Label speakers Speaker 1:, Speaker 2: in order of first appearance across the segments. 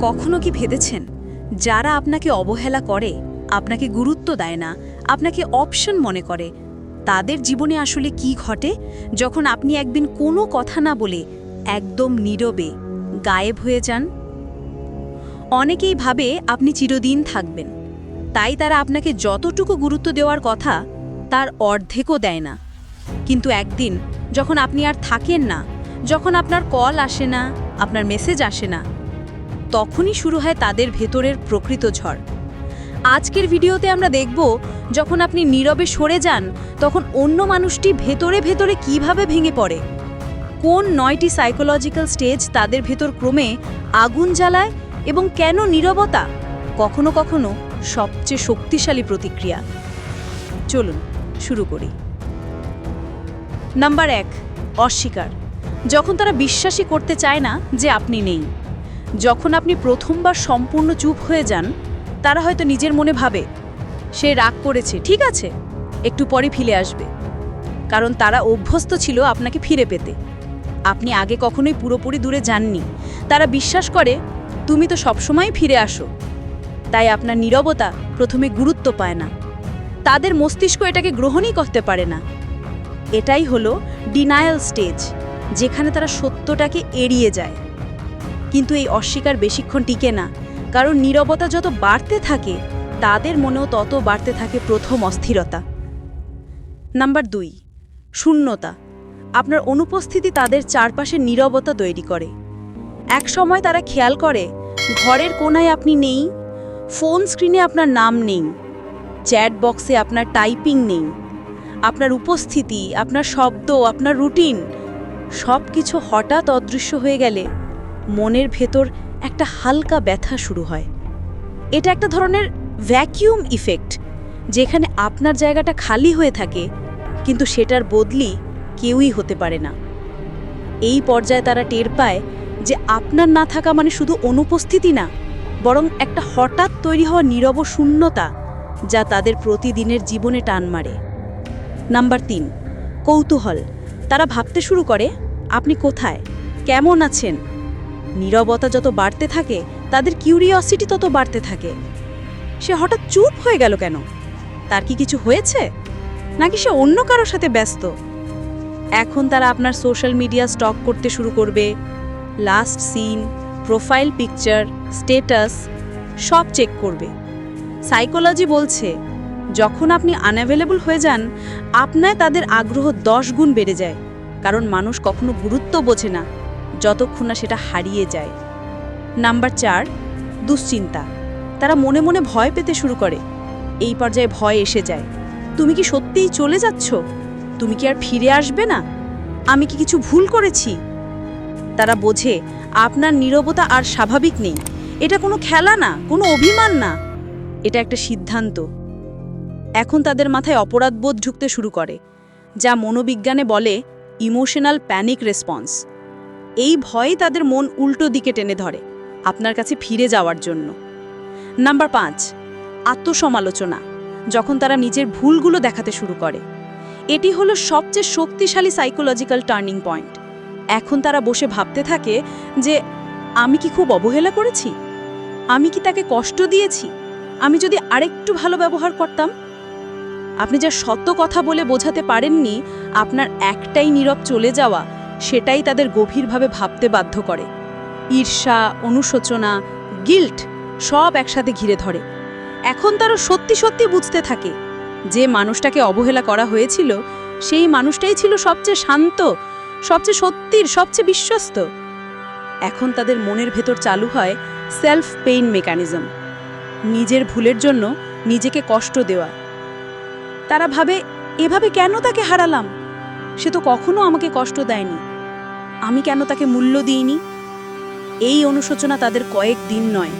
Speaker 1: কখনো কি ভেবেছেন? যারা আপনাকে অবহেলা করে, আপনাকে গুরুত্ব দেয় না, আপনাকে অপশন মনে করে, তাদের জীবনে আসলে কি ঘটে? যখন আপনি একদিন কোনো কথা না বলে, একদম নীরবে, গায়েব হয়ে যান? অনেকেই ভাবে আপনি চিরদিন থাকবেন। তাই তারা আপনাকে যতটুকু গুরুত্ব দেওয়ার কথা, তার অর্ধেকও দেয় না। কিন্তু একদিন, যখন আপনি আর থাকেন না, যখন আপনার কল আসে না, আপনার মেসেজ আসে না তখনই শুরু হয় তাদের ভেতরের প্রকৃত ঝড়। আজকের ভিডিওতে আমরা দেখব, যখন আপনি নীরবে সরে যান, তখন অন্য মানুষটি ভেতরে ভেতরে কীভাবে ভেঙে পড়ে? কোন নয়টি সাইকোলজিক্যাল স্টেজ তাদের ভেতর ক্রমে আগুন জ্বালায় এবং কেন নীরবতা? কখনো কখনো সবচেয়ে শক্তিশালী প্রতিক্রিয়া। চলুন, শুরু করি। নাম্বার এক, অস্বীকার। যখন তারা বিশ্বাসই করতে চায় না যে আপনি নেই। যখন আপনি প্রথমবার সম্পূর্ণ চুপ হয়ে যান, তারা হয়তো নিজের মনে ভাবে, সে রাগ করেছে, ঠিক আছে, একটু পরে ফিরে আসবে। কারণ তারা অভ্যস্ত ছিল আপনাকে ফিরে পেতে। আপনি আগে কখনোই পুরোপুরি দূরে যাননি। তারা বিশ্বাস করে, তুমি তো সবসময় ফিরে আসো। তাই আপনার নীরবতা প্রথমে গুরুত্ব পায় না। তাদের মস্তিষ্ক এটাকে গ্রহণই করতে পারে না। এটাই হলো ডিনায়াল স্টেজ যেখানে তারা সত্যটাকে এড়িয়ে যায়। কিন্তু এই অস্বীকার বেশিক্ষণ টিকে না। কারণ নীরবতা যত বাড়তে থাকে, তাদের মনেও তত বাড়তে থাকে প্রথম অস্থিরতা। নাম্বার দুই, শূন্যতা। আপনার অনুপস্থিতি তাদের চারপাশে নীরবতা তৈরি করে। এক সময় তারা খেয়াল করে, ঘরের কোনায় আপনি নেই, ফোন স্ক্রিনে আপনার নাম নেই, চ্যাট বক্সে আপনার টাইপিং নেই, আপনার উপস্থিতি, আপনার শব্দ, আপনার রুটিন সব কিছু হঠাৎ অদৃশ্য হয়ে গেলে মনের ভেতর একটা হালকা ব্যথা শুরু হয়। এটা একটা ধরনের ভ্যাকিউম ইফেক্ট যেখানে আপনার জায়গাটা খালি হয়ে থাকে, কিন্তু সেটার বদলি কেউই হতে পারে না। এই পর্যায়ে তারা টের পায় যে আপনার না থাকা মানে শুধু অনুপস্থিতি না, বরং একটা হঠাৎ তৈরি হওয়া নীরব শূন্যতা যা তাদের প্রতিদিনের জীবনে টান মারে। নাম্বার তিন, কৌতূহল। তারা ভাবতে শুরু করে, আপনি কোথায়? কেমন আছেন? নীরবতা যত বাড়তে থাকে, তাদের কিউরিওসিটি তত বাড়তে থাকে। সে হঠাৎ চুপ হয়ে গেল কেন? তার কি কিছু হয়েছে? নাকি সে অন্য কারোর সাথে ব্যস্ত? এখন তারা আপনার সোশ্যাল মিডিয়া স্টক করতে শুরু করবে। Last seen profile picture status সব চেক করবে। সাইকোলজি বলছে, যখন আপনি আনঅ্যাভেলেবল হয়ে যান, আপনায় তাদের আগ্রহ দশ গুণ বেড়ে যায়। কারণ মানুষ কখনো গুরুত্ব বোঝে না। যতক্ষণ না সেটা হারিয়ে যায়। নাম্বার চার, দুশ্চিন্তা। তারা মনে মনে ভয় পেতে শুরু করে। এই পর্যায়ে ভয় এসে যায়। তুমি কি সত্যিই চলে যাচ্ছ? তুমি কি আর ফিরে আসবে না? আমি কি কিছু ভুল করেছি? তারা বোঝে, আপনার নীরবতা আর স্বাভাবিক নেই। এটা কোনো খেলা না, কোনো অভিমান না। এটা একটা সিদ্ধান্ত। এখন তাদের মাথায় অপরাধবোধ ঢুকতে শুরু করে, যা মনোবিজ্ঞানে বলে ইমোশনাল প্যানিক রেসপন্স। এই ভয়ই তাদের মন উল্টো দিকে টেনে ধরে, আপনার কাছে ফিরে যাওয়ার জন্য। নাম্বার পাঁচ, আত্মসমালোচনা, যখন তারা নিজের ভুলগুলো দেখাতে শুরু করে। এটি হলো সবচেয়ে শক্তিশালী সাইকোলজিক্যাল টার্নিং পয়েন্ট এখন তারা বসে ভাবতে থাকে যে, আমি কি খুব অবহেলা করেছি? আমি কি তাকে কষ্ট দিয়েছি? আমি যদি আরেকটু ভালো ব্যবহার করতাম? আপনি যা সত্য কথা বলে বোঝাতে পারেননি, আপনার একটাই নীরব চলে যাওয়া সেটাই তাদের গভীরভাবে ভাবতে বাধ্য করে। ঈর্ষা, অনুশোচনা, গিল্ট সব একসাথে ঘিরে ধরে। এখন তারা সত্যি সত্যি বুঝতে থাকে, যে মানুষটাকে অবহেলা করা হয়েছিল, সেই মানুষটাই ছিল সবচেয়ে শান্ত, সবচেয়ে সত্যির, সবচেয়ে বিশ্বস্ত। এখন তাদের মনের ভেতর চালু হয় সেলফ পেইন মেকানিজম নিজের ভুলের জন্য নিজেকে কষ্ট দেওয়া। তারা ভাবে, এভাবে কেন তাকে হারালাম? সে তো কখনো আমাকে কষ্ট দেয়নি। আমি কেন তাকে মূল্য দিইনি? এই অনুশোচনা তাদের কয়েক দিন নয়,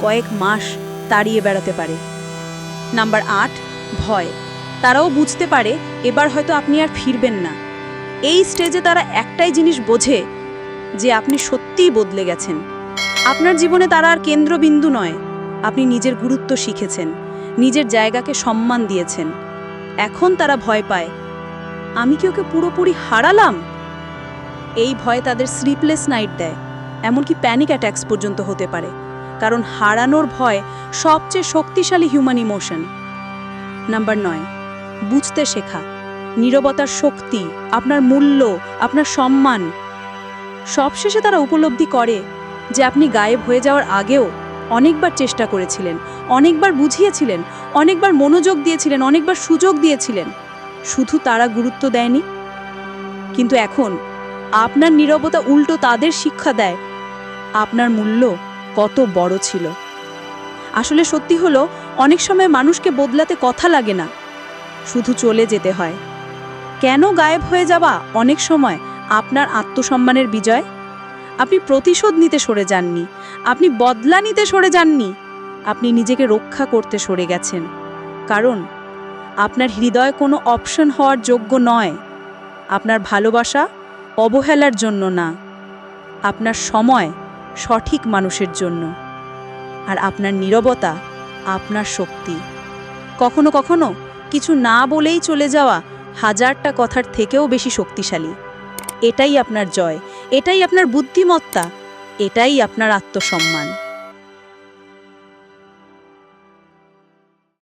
Speaker 1: কয়েক মাস তাড়িয়ে বেড়াতে পারে। নাম্বার আট, ভয়। তারাও বুঝতে পারে, এবার হয়তো আপনি আর ফিরবেন না। এই স্টেজে তারা একটাই জিনিস বোঝে, যে আপনি সত্যিই বদলে গেছেন। আপনার জীবনে তারা আর কেন্দ্রবিন্দু নয়, আপনি নিজের গুরুত্ব শিখেছেন, নিজের জায়গাকে সম্মান দিয়েছেন। এখন তারা ভয় পায়, আমি কি ওকে পুরোপুরি হারালাম? এই ভয় তাদের স্লিপলেস নাইট দেয়, এমনকি প্যানিক অ্যাট্যাক্স পর্যন্ত হতে পারে, কারণ হারানোর ভয় সবচেয়ে শক্তিশালী হিউম্যান ইমোশন নাম্বার নয়, বুঝতে শেখা, নীরবতার শক্তি, আপনার মূল্য, আপনার সম্মান। সবশেষে তারা উপলব্ধি করে যে আপনি গায়েব হয়ে যাওয়ার আগেও অনেকবার চেষ্টা করেছিলেন, অনেকবার বুঝিয়েছিলেন, অনেকবার মনোযোগ দিয়েছিলেন, অনেকবার সুযোগ দিয়েছিলেন। শুধু তারা গুরুত্ব দেয়নি। কিন্তু এখন আপনার নীরবতা উল্টো তাদের শিক্ষা দেয়। আপনার মূল্য কত বড় ছিল। আসলে সত্যি হলো, অনেক সময় মানুষকে বদলাতে কথা লাগে না। শুধু চলে যেতে হয়। কেন গায়েব হয়ে যাওয়া অনেক সময় আপনার আত্মসম্মানের বিজয়? আপনি প্রতিশোধ নিতে সরে যাননি। আপনি বদলা নিতে সরে যাননি। আপনি নিজেকে রক্ষা করতে সরে গেছেন। কারণ, আপনার হৃদয় কোনো অপশন হওয়ার যোগ্য নয়। আপনার ভালোবাসা অবহেলার জন্য না, আপনার সময় সঠিক মানুষের জন্য। আর আপনার নিরবতা, আপনার শক্তি। কখনো কখনো কিছু না বলেই চলে যাওয়া হাজারটা কথার থেকেও বেশি শক্তিশালী। এটাই আপনার জয়, এটাই আপনার বুদ্ধিমত্তা, এটাই আপনার আত্মসম্মান।